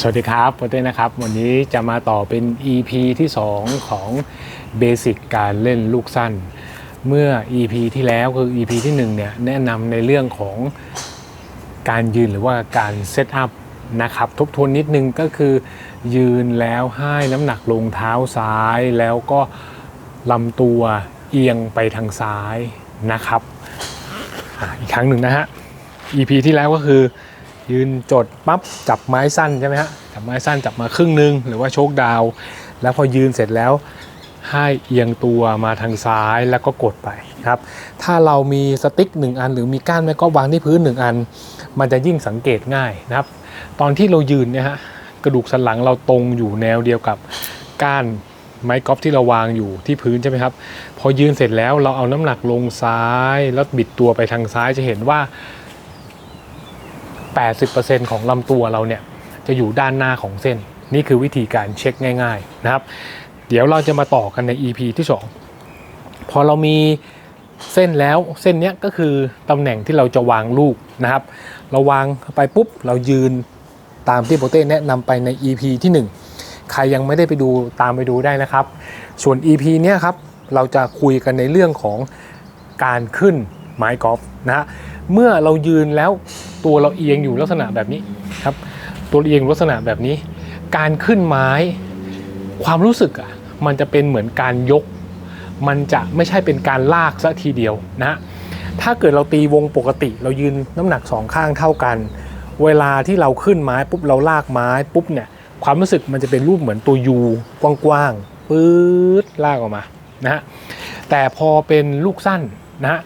สวัสดีครับโปเต้นะครับ วันนี้จะมาต่อเป็น EP ที่ 2 ของเบสิกการเล่นลูกสั้น เมื่อ EP ที่แล้วคือ EP ที่1เนี่ยแนะนำในเรื่องของการยืนหรือว่าการเซตอัพนะครับทบทวนนิดนึงก็คือ ยืนแล้วให้น้ำหนักลงเท้าซ้าย แล้วก็ลำตัวเอียงไปทางซ้ายนะครับออีกครั้งหนึ่งนะฮะ EP ที่แล้วก็คือ ยืนจดปั๊บจับไม้สั้นใช่ไหมฮะจับไม้สั้นจับมาครึ่งหนึ่งหรือว่าโชคดาว แล้วพอยืนเสร็จแล้วให้เอียงตัวมาทางซ้ายแล้วก็กดไปครับ ถ้าเรามีสติ๊กหนึ่งอัน หรือมีก้านไม้กอล์ฟวางที่พื้นหนึ่งอัน มันจะยิ่งสังเกตง่ายนะครับ ตอนที่เรายืนเนี่ยฮะกระดูกสันหลังเราตรงอยู่แนวเดียวกับก้านไม้กอล์ฟที่เราวางอยู่ที่พื้นใช่ไหมครับ พอยืนเสร็จแล้วเราเอาน้ำหนักลงซ้าย แล้วบิดตัวไปทางซ้ายจะเห็นว่า 80%ของลำตัวเราเนี่ยจะอยู่ด้านหน้าของเส้น นี่คือวิธีการเช็คง่ายๆนะครับ เดี๋ยวเราจะมาต่อกันใน EP ที่ 2 พอเรามีเส้นแล้วเส้นนี้ก็คือตำแหน่งที่เราจะวางลูกนะครับ เราวางไปปุ๊บเรายืนตามที่โปเต้แนะนำไปใน EP ที่ 1 ใครยังไม่ได้ไปดูตามไปดูได้นะครับ ส่วน EP เนี้ยครับเราจะคุยกันในเรื่องของการขึ้นไม้กอล์ฟนะฮะ เมื่อเรายืนแล้วตัวเราเอียงอยู่ลักษณะแบบนี้ครับ ตัวเอียงลักษณะแบบนี้ การขึ้นไม้ ความรู้สึกอะมันจะเป็นเหมือนการยก มันจะไม่ใช่เป็นการลากซะทีเดียวนะฮะถ้าเกิดเราตีวงปกติ เรายืนน้ำหนักสองข้างเท่ากัน เวลาที่เราขึ้นไม้ปุ๊บเราลากไม้ปุ๊บเนี่ยความรู้สึกมันจะเป็นรูปเหมือนตัวยูกว้างๆปื๊ดลากออกมานะฮะแต่พอเป็นลูกสั้นนะฮะ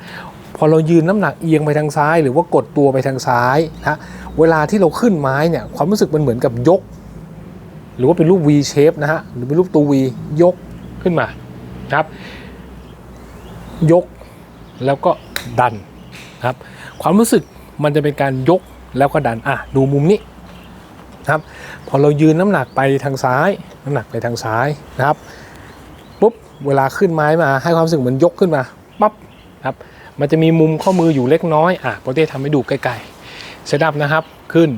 พอเรายืนน้ำหนักเอียงไปทางซ้าย หรือว่ากดตัวไปทางซ้ายนะเวลาที่เราขึ้นไม้เนี่ยความรู้สึกมันเหมือนกับยก หรือว่าเป็นรูป V shape นะฮะหรือเป็นรูปตัว V ยกขึ้นมาครับ ยกแล้วก็ดันครับ ความรู้สึกมันจะเป็นการยกแล้วก็ดันอะดูมุมนี้นะครับพอเรายืนน้ำหนักไปทางซ้าย น้ำหนักไปทางซ้ายนะครับปุ๊บเวลาขึ้นไม้มาให้ความรู้สึกเหมือนยกขึ้นมาปั๊บครับ มันจะมีมุมข้อมืออยู่เล็กน้อยอะโปรเต้ทำให้ดูใกล้ๆเซตอัพนะครับขึ้น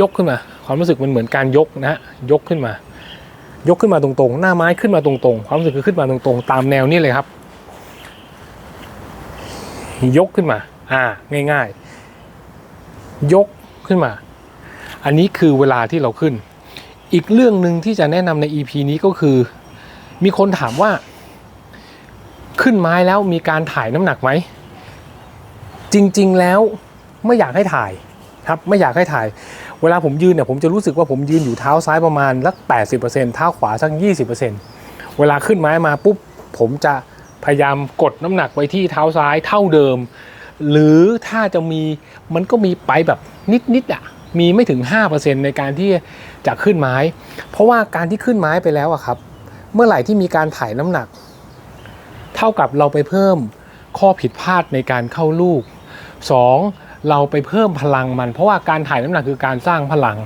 ยกขึ้นมา ความรู้สึกมันเหมือนการยกนะฮะยกขึ้นมา ยกขึ้นมาตรงๆ หน้าไม้ขึ้นมาตรงๆ ความรู้สึกคือขึ้นมาตรงๆ ตามแนวนี้เลยครับ ยกขึ้นมาอ่าง่าย ๆ ยกขึ้นมา อันนี้คือเวลาที่เราขึ้น อีกเรื่องหนึ่งที่จะแนะนำใน EP นี้ก็คือ มีคนถามว่า ขึ้นไม้แล้วมีการถ่ายน้ำหนักไหม จริงๆแล้วไม่อยากให้ถ่ายครับไม่อยากให้ถ่าย เวลาผมยืนเนี่ยผมจะรู้สึกว่าผมยืนอยู่เท้าซ้ายประมาณสัก80%เท้าขวาสัก 20%เวลาขึ้นไม้มาปุ๊บผมจะพยายามกดน้ำหนักไว้ที่เท้าซ้ายเท่าเดิม หรือถ้าจะมีมันก็มีไปแบบนิดๆอะมีไม่ถึง 5%ในการที่จะขึ้นไม้ เพราะว่าการที่ขึ้นไม้ไปแล้วอะครับ เมื่อไหร่ที่มีการถ่ายน้ำหนัก เท่ากับเราไปเพิ่มข้อผิดพลาดในการเข้าลูก 2. เราไปเพิ่มพลังมัน เพราะว่าการถ่ายน้ำหนักคือการสร้างพลัง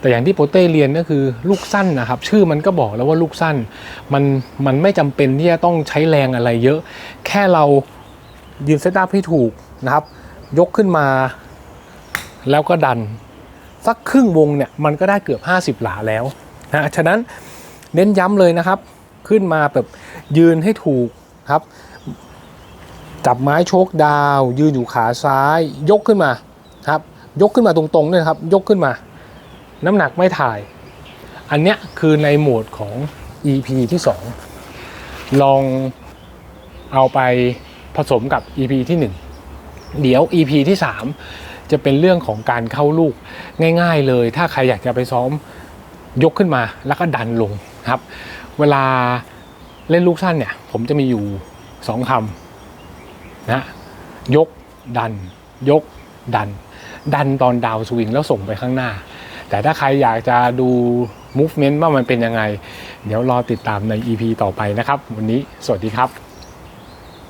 แต่อย่างที่โปเต้เรียนก็คือลูกสั้นนะครับ ชื่อมันก็บอกแล้วว่าลูกสั้น มันมันไม่จำเป็นที่จะต้องใช้แรงอะไรเยอะ แค่เรายืนเซตอัพให้ถูกนะครับ ยกขึ้นมา แล้วก็ดัน สักครึ่งวงเนี่ยมันก็ได้เกือบ 50 หลาแล้วนะฉะนั้นเน้นย้ำเลยนะครับ ขึ้นมาแบบยืนให้ถูก ครับ จับไม้โชกดาว ยืนอยู่ขาซ้าย ยกขึ้นมาครับ ยกขึ้นมาตรงๆด้วยครับ ยกขึ้นมา น้ำหนักไม่ถ่าย อันเนี้ยคือในโหมดของ EP ที่ 2 ลองเอาไปผสมกับ EP ที่ 1 เดี๋ยว EP ที่ 3 จะเป็นเรื่องของการเข้าลูกง่าย ๆ เลย ถ้าใครอยากจะไปซ้อมยกขึ้นมาแล้วก็ดันลงครับ เวลา เล่นลูกสั้นเนี่ย ผมจะมีอยู่ 2คำนะยกดัน ยกดัน ดันตอนดาวสวิงแล้วส่งไปข้างหน้า แต่ถ้าใครอยากจะดู movement ว่ามันเป็นยังไง เดี๋ยวรอติดตามใน EP ต่อไปนะครับ วันนี้สวัสดีครับ